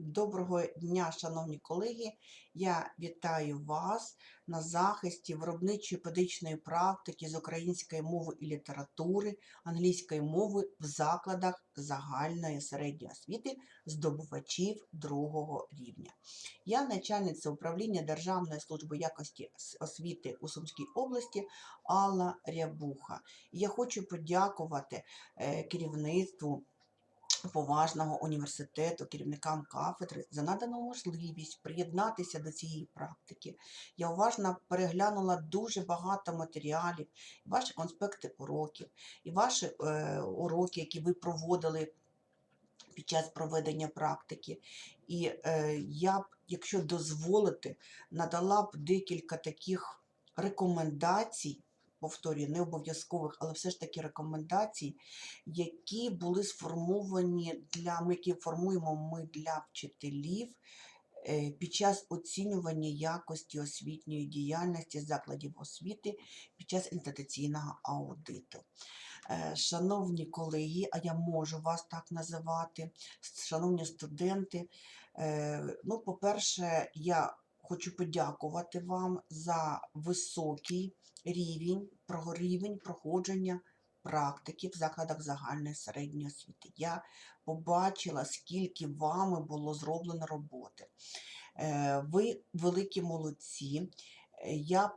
Доброго дня, шановні колеги. Я вітаю вас на захисті виробничої педагогічної практики з української мови і літератури, англійської мови в закладах загальної середньої освіти здобувачів другого рівня. Я начальниця управління Державної служби якості освіти у Сумській області Алла Рябуха. Я хочу подякувати е, керівництву поважного університету, керівникам кафедри за надану можливість приєднатися до цієї практики. Я уважно переглянула дуже багато матеріалів, ваші конспекти уроків, і ваші е, уроки, які ви проводили під час проведення практики. І е, я б, якщо дозволите, надала б декілька таких рекомендацій. Повторюю, не обов'язкових, але все ж таки рекомендацій, які були сформовані для ми, які формуємо ми для вчителів е, під час оцінювання якості освітньої діяльності закладів освіти під час інституційного аудиту. Е, Шановні колеги, а я можу вас так називати, шановні студенти, е, ну, по-перше, я хочу подякувати вам за високий рівень, про- рівень проходження практики в закладах загальної середньої освіти. Я побачила, скільки вами було зроблено роботи. Е, Ви великі молодці. Е, Я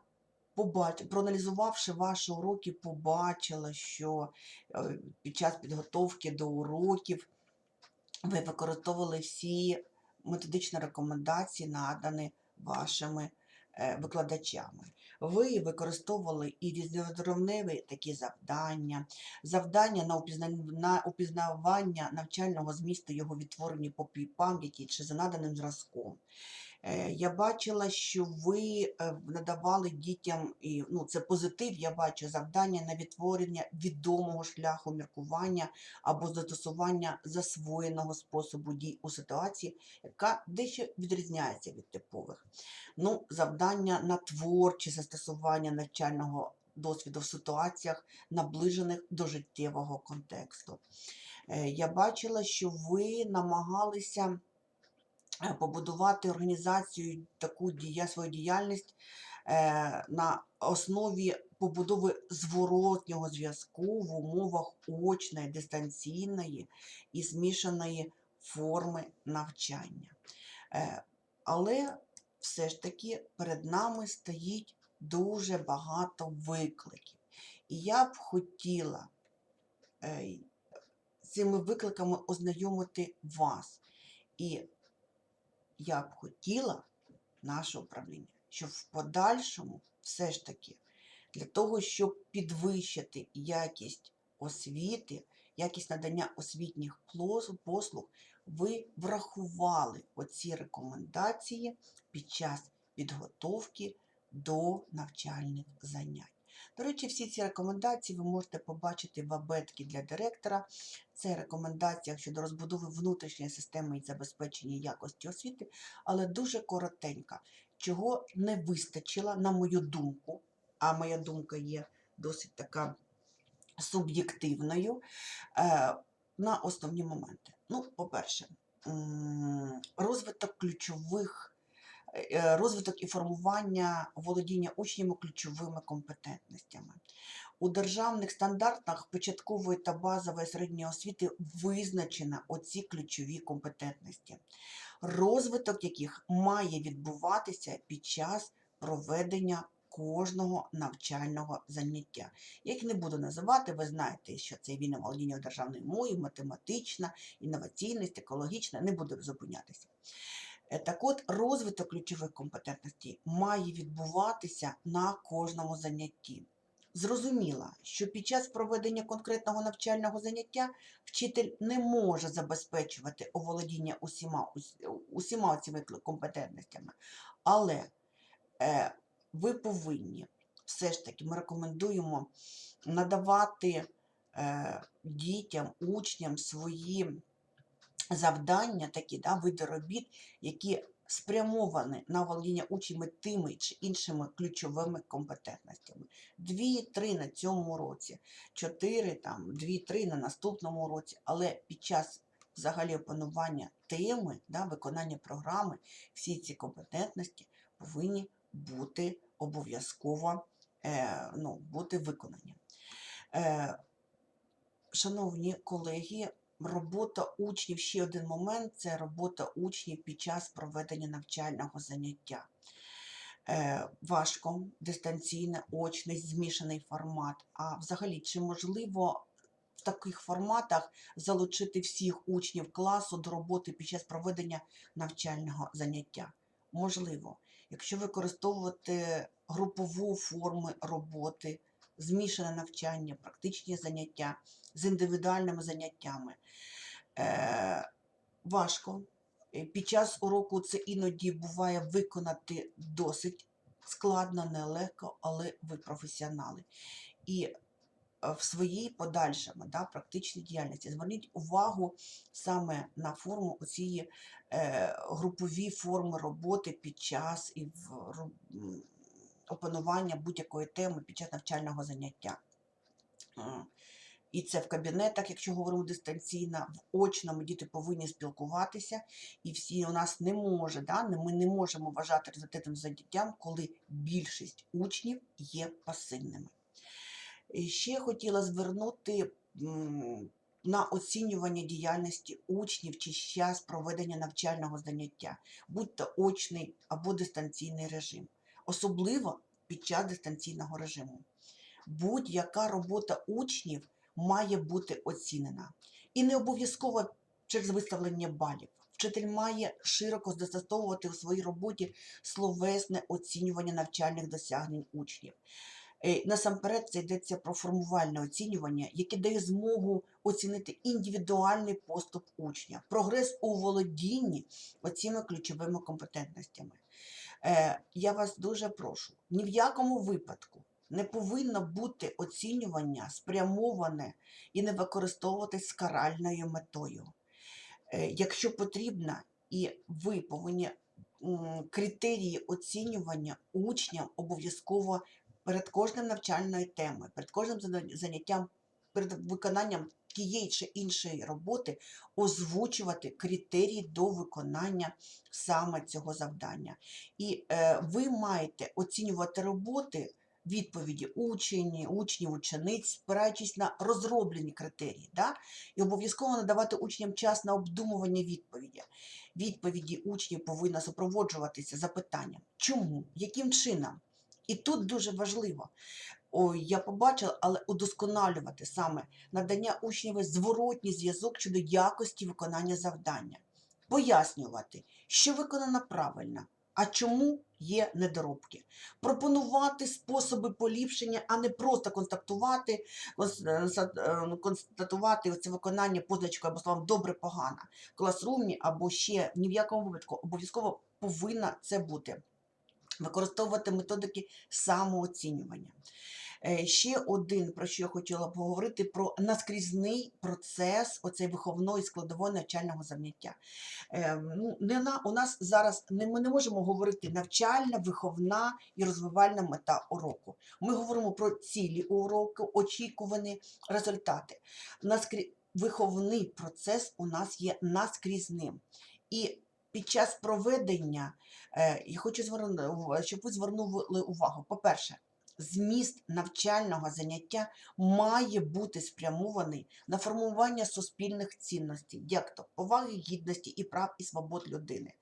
побач... проаналізувавши ваші уроки, побачила, що е, під час підготовки до уроків ви використовували всі методичні рекомендації, надані вашими викладачами. Ви використовували і різновидровневі такі завдання, завдання на, на упізнавання навчального змісту його відтворені по пам'яті чи за наданим зразком. Е, Я бачила, що ви е, надавали дітям, і ну, це позитив, я бачу, завдання на відтворення відомого шляху міркування або застосування засвоєного способу дій у ситуації, яка дещо відрізняється від типових. Ну, завдання на творче застосування навчального досвіду в ситуаціях, наближених до життєвого контексту. Е, Я бачила, що ви намагалися побудувати організацію таку дія, свою діяльність е, на основі побудови зворотнього зв'язку в умовах очної, дистанційної і змішаної форми навчання. Е, Але все ж таки перед нами стоїть дуже багато викликів. І я б хотіла е, цими викликами ознайомити вас. І я б хотіла, наше управління, щоб в подальшому все ж таки для того, щоб підвищити якість освіти, якість надання освітніх послуг, ви врахували оці рекомендації під час підготовки до навчальних занять. До речі, всі ці рекомендації ви можете побачити в абетці для директора. Це рекомендація щодо розбудови внутрішньої системи і забезпечення якості освіти, але дуже коротенька, чого не вистачило, на мою думку, а моя думка є досить така суб'єктивною, е, на основні моменти. Ну, по-перше, розвиток ключових розвиток і формування володіння учнями ключовими компетентностями. У державних стандартах початкової та базової середньої освіти визначено оці ключові компетентності, розвиток яких має відбуватися під час проведення кожного навчального заняття. Я їх не буду називати, ви знаєте, що це вільне володіння державною мовою, математична, інноваційність, екологічна, не буду зупинятися. Так от, розвиток ключових компетентностей має відбуватися на кожному занятті. Зрозуміло, що під час проведення конкретного навчального заняття вчитель не може забезпечувати оволодіння усіма, усіма цими компетентностями, але е, ви повинні все ж таки, ми рекомендуємо надавати е, дітям, учням свої завдання, такі да, види робіт, які спрямовані на володіння учнями тими чи іншими ключовими компетентностями. Дві-три на цьому році, чотири, там, дві-три на наступному році, але під час взагалі опанування теми, да, виконання програми, всі ці компетентності повинні бути обов'язково е, ну, бути виконані. Е, шановні колеги, робота учнів, ще один момент це робота учнів під час проведення навчального заняття. Е, важко, дистанційне, очний, змішаний формат. А взагалі, чи можливо в таких форматах залучити всіх учнів класу до роботи під час проведення навчального заняття? Можливо, якщо використовувати групову форму роботи, змішане навчання, практичні заняття з індивідуальними заняттями. Е, важко. Е, Під час уроку це іноді буває виконати досить складно, нелегко, але ви професіонали. І е, в своїй подальшому да, практичній діяльності зверніть увагу саме на форму оцієї е, групові форми роботи під час і в опанування будь-якої теми під час навчального заняття. Е, І це в кабінетах, якщо говоримо дистанційно, в очному діти повинні спілкуватися, і всі у нас не може, да, ми не можемо вважати результатом заняттям, коли більшість учнів є пасивними. І ще хотіла звернути на оцінювання діяльності учнів чи час проведення навчального заняття, будь то очний або дистанційний режим, особливо під час дистанційного режиму. Будь-яка робота учнів має бути оцінена. І не обов'язково через виставлення балів. Вчитель має широко застосовувати у своїй роботі словесне оцінювання навчальних досягнень учнів. Е, Насамперед, це йдеться про формувальне оцінювання, яке дає змогу оцінити індивідуальний поступ учня, прогрес у володінні оціми ключовими компетентностями. Е, Я вас дуже прошу, ні в якому випадку не повинно бути оцінювання спрямоване і не використовуватись каральною метою. Е, Якщо потрібно, і ви повинні критерії оцінювання учням обов'язково перед кожним навчальною темою, перед кожним заняттям, перед виконанням тієї чи іншої роботи озвучувати критерії до виконання саме цього завдання. І е, ви маєте оцінювати роботи відповіді учень, учнів, учениць, спираючись на розроблені критерії, да? і обов'язково надавати учням час на обдумування відповіді. Відповіді учнів повинна супроводжуватися запитанням, чому, яким чином. І тут дуже важливо, я побачила, але удосконалювати саме надання учневі зворотній зв'язок щодо якості виконання завдання, пояснювати, що виконано правильно, а чому є недоробки, пропонувати способи поліпшення, а не просто констатувати, конс- е, е, констатувати це виконання позначкою або словом добре погано в класрумі, або ще ні в якому випадку обов'язково повинна це бути. Використовувати методики самооцінювання. Е, Ще один, про що я хотіла поговорити, про наскрізний процес оцей виховної складової навчального заняття. Е, ну, не на, у нас зараз не, ми не можемо говорити навчальна, виховна і розвивальна мета уроку. Ми говоримо про цілі уроку, очікувані результати. Наскрі... Виховний процес у нас є наскрізним. І під час проведення е, я хочу звернути, щоб ви звернули увагу. По-перше, зміст навчального заняття має бути спрямований на формування суспільних цінностей, як то поваги, гідності і прав і свобод людини,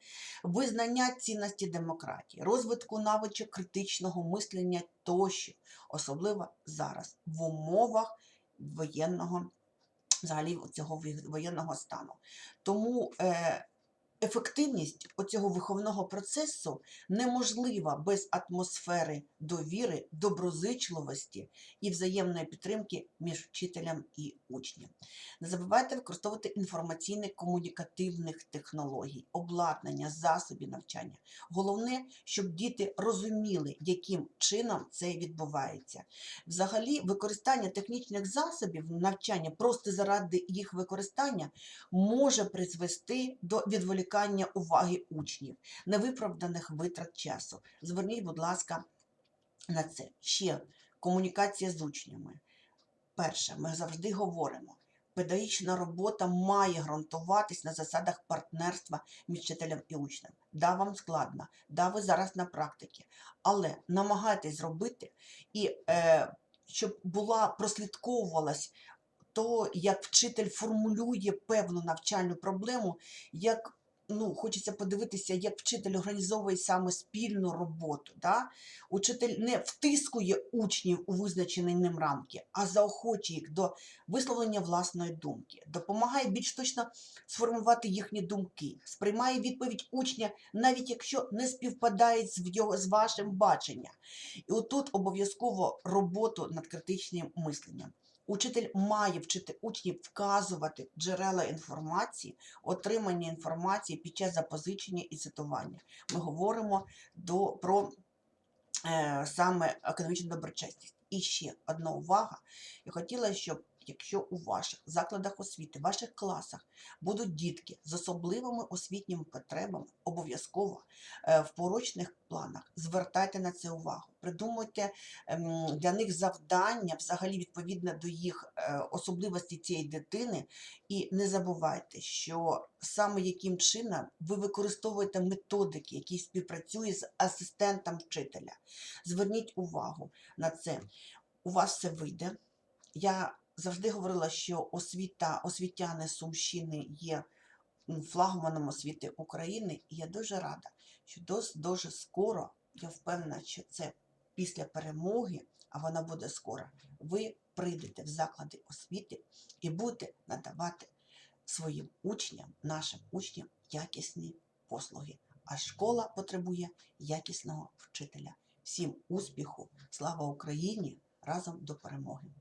визнання цінності демократії, розвитку навичок критичного мислення тощо, особливо зараз в умовах воєнного взагалі цього воєнного стану. Тому е, ефективність оцього виховного процесу неможлива без атмосфери довіри, доброзичливості і взаємної підтримки між вчителем і учнем. Не забувайте використовувати інформаційно-комунікативних технологій, обладнання, засобів навчання. Головне, щоб діти розуміли, яким чином це відбувається. Взагалі, використання технічних засобів навчання просто заради їх використання може призвести до відволікання уваги учнів, невиправданих витрат часу. Зверніть, будь ласка, на це. Ще комунікація з учнями. Перше, ми завжди говоримо. педагогічна робота має ґрунтуватись на засадах партнерства між вчителем і учнем. Да, вам складно, да, ви зараз на практиці, але намагайтесь зробити і е, щоб була прослідковувалась то, як вчитель формулює певну навчальну проблему, як ну, хочеться подивитися, як вчитель організовує саме спільну роботу. Да? Учитель не втискує учнів у визначені ним рамки, а заохочує їх до висловлення власної думки, допомагає більш точно сформувати їхні думки, сприймає відповідь учня, навіть якщо не співпадає з, його, з вашим баченням. І отут обов'язково роботу над критичним мисленням. Учитель має вчити учнів вказувати джерела інформації, отримання інформації під час запозичення і цитування. Ми говоримо до, про е, саме економічну доброчесність. І ще одна увага. Я хотіла, щоб якщо у ваших закладах освіти, в ваших класах будуть дітки з особливими освітніми потребами, обов'язково е, в порочних планах звертайте на це увагу. Придумуйте ем, для них завдання, взагалі відповідно до їх е, особливостей цієї дитини, і не забувайте, що саме яким чином ви використовуєте методики, які співпрацюють з асистентом вчителя. Зверніть увагу на це. У вас все вийде. Я завжди говорила, що освіта, освітяни Сумщини є флагманом освіти України, і я дуже рада, що дос, дуже скоро, я впевнена, що це після перемоги, а вона буде скоро, ви прийдете в заклади освіти і будете надавати своїм учням, нашим учням якісні послуги. А школа потребує якісного вчителя. Всім успіху, слава Україні! Разом до перемоги!